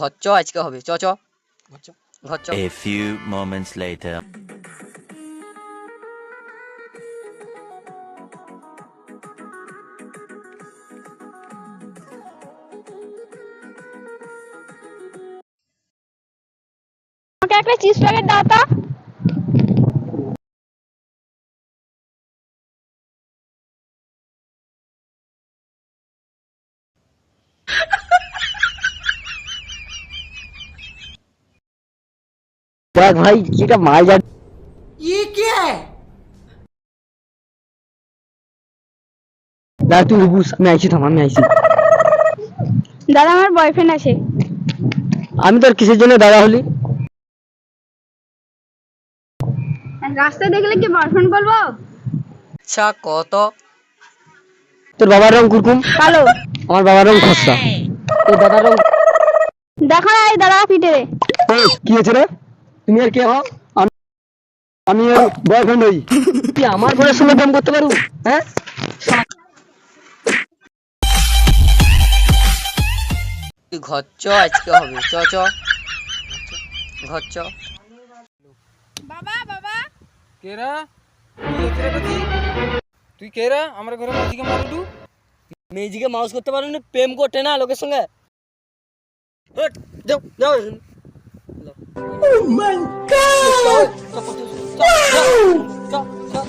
ঘর চ আজকে হবে। চ চ। ঘর চ A few moments later. আমাকে একটা চিজ প্যাকেট দাও তো। দেখ ভাই যেটা মাল যা দেখ তুই বুঝ আমি আইছি থাম আমি আইছি। দাদা আমার বয়ফ্রেন্ড আছে। আমি তোর কিসের জন্য দাদা হলি? রাস্তায় দেখলে কি বয়ফ্রেন্ড বলব? আচ্ছা কত? তোর বাবার রং কুরকুম? কালো। আমার বাবার রং খসা তোর দাদার রং দেখো না এই দাদা পিটে রে কি হয়েছে রে? তুমি আর কে হও? আমি বয়ফ্রেন্ড হই। তুই আমার বোনের সঙ্গে প্রেম করতে পারু হ্যাঁ? ঘর চ আজকে হবে। চ চ। ঘর চ। বাবা বাবা। কেরা কি? তুই কেরা আমার ঘরে মাঝিকে মারলু মেজিকে মাউস করতে পারো প্রেম করতে না লোকের সঙ্গে? যাও যাও Oh my god! Go.